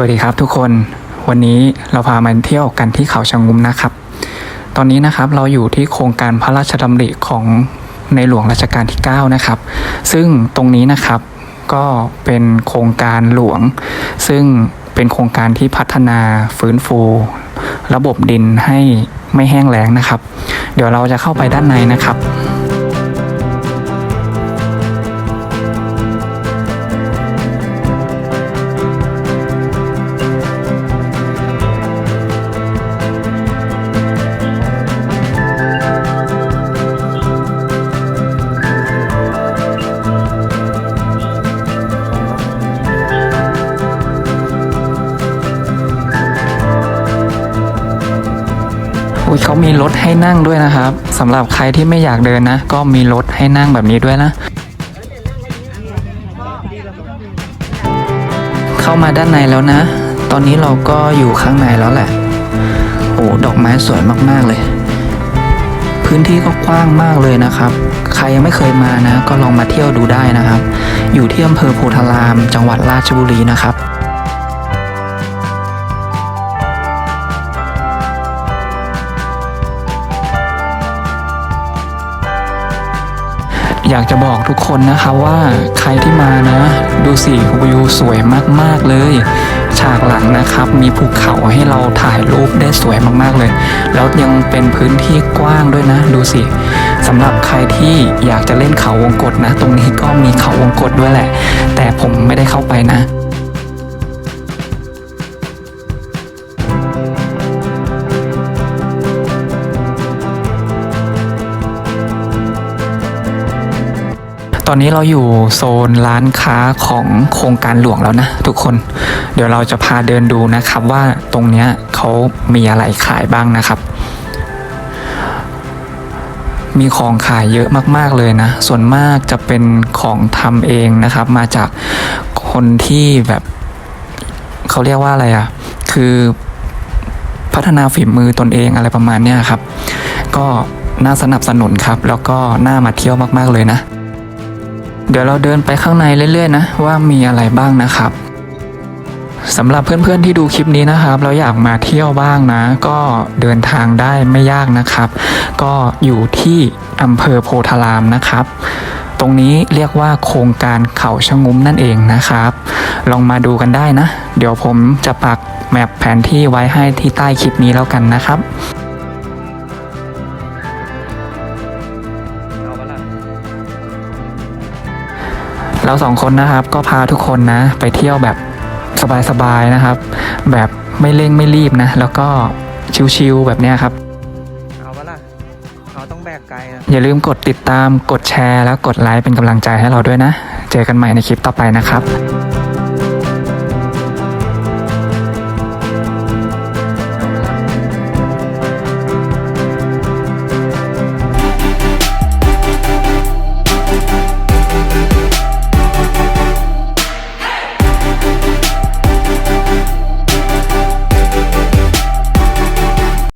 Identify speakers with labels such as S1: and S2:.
S1: วัสดีครับทุกคนวันนี้เราพามาเที่ยวกันที่เขาชะงุมนะครับ ตอนนี้นะครับเราอยู่ที่โครงการพระราชดำริของในหลวงรัชกาลที่ 9 นะครับ ซึ่งตรงนี้นะครับก็เป็นโครงการหลวง ซึ่งเป็นโครงการที่พัฒนาฟื้นฟู ระบบดินให้ไม่แห้งแล้งนะครับ เดี๋ยวเราจะเข้าไปด้านในนะครับ เขามีรถให้นั่งด้วยนะครับสำหรับใครที่ไม่อยากเดินนะ ก็มีรถให้นั่งแบบนี้ด้วยนะ เข้ามาด้านในแล้วนะ ตอนนี้เราก็อยู่ข้างในแล้วแหละ โอ้ดอกไม้สวยมากๆเลย พื้นที่ก็กว้างมากเลยนะครับ ใครยังไม่เคยมานะ ก็ลองมาเที่ยวดูได้นะครับ อยู่ที่อำเภอโพธาราม จังหวัดราชบุรีนะครับ อยากจะบอกทุกคนนะคะว่าใครที่มานะ ดูสิวิวสวยมากๆเลย ฉากหลังนะครับ มีภูเขาให้เราถ่ายรูปได้สวยมากๆเลย แล้วยังเป็นพื้นที่กว้างด้วยนะ ดูสิสำหรับใครที่อยากจะเล่นเขาวงกตนะ ตรงนี้ก็มีเขาวงกตด้วยแหละ แต่ผมไม่ได้เข้าไปนะ ตอนนี้เราอยู่โซนร้านค้าของโครงการหลวงแล้วนะทุกคน เดี๋ยวเราจะพาเดินดูนะครับว่าตรงเนี้ยเขามีอะไรขายบ้างนะครับ มีของขายเยอะมากๆเลยนะ ส่วนมากจะเป็นของทำเองนะครับ มาจากคนที่แบบเขาเรียกว่าอะไรอะ่ะ คือพัฒนาฝีมือตนเองอะไรประมาณเนี้ยครับ ก็น่าสนับสนุนครับ แล้วก็น่ามาเที่ยวมากๆเลยนะ เดี๋ยวเราเดินไปข้างในเรื่อยๆนะว่ามีอะไรบ้างนะครับสำหรับเพื่อนๆที่ดูคลิปนี้นะครับ เราอยากมาเที่ยวบ้างนะ ก็เดินทางได้ไม่ยากนะครับ ก็อยู่ที่อำเภอโพธารามนะครับ ตรงนี้เรียกว่าโครงการเขาชะงุ้มนั่นเองนะครับ ลองมาดูกันได้นะ เดี๋ยวผมจะปักแมปแผนที่ไว้ให้ที่ใต้คลิปนี้แล้วกันนะครับ เราสองคนนะครับก็พาทุกคนนะไปเที่ยวแบบสบายๆนะครับ แบบไม่เร่งไม่รีบนะ แล้วก็ชิลๆแบบเนี้ยครับ
S2: เอาปะล่ะเราต้องแบกไกลนะ
S1: อย่าลืมกดติดตามกดแชร์ แล้วกดไลค์เป็นกำลังใจให้เราด้วยนะ เจอกันใหม่ในคลิปต่อไปนะครับ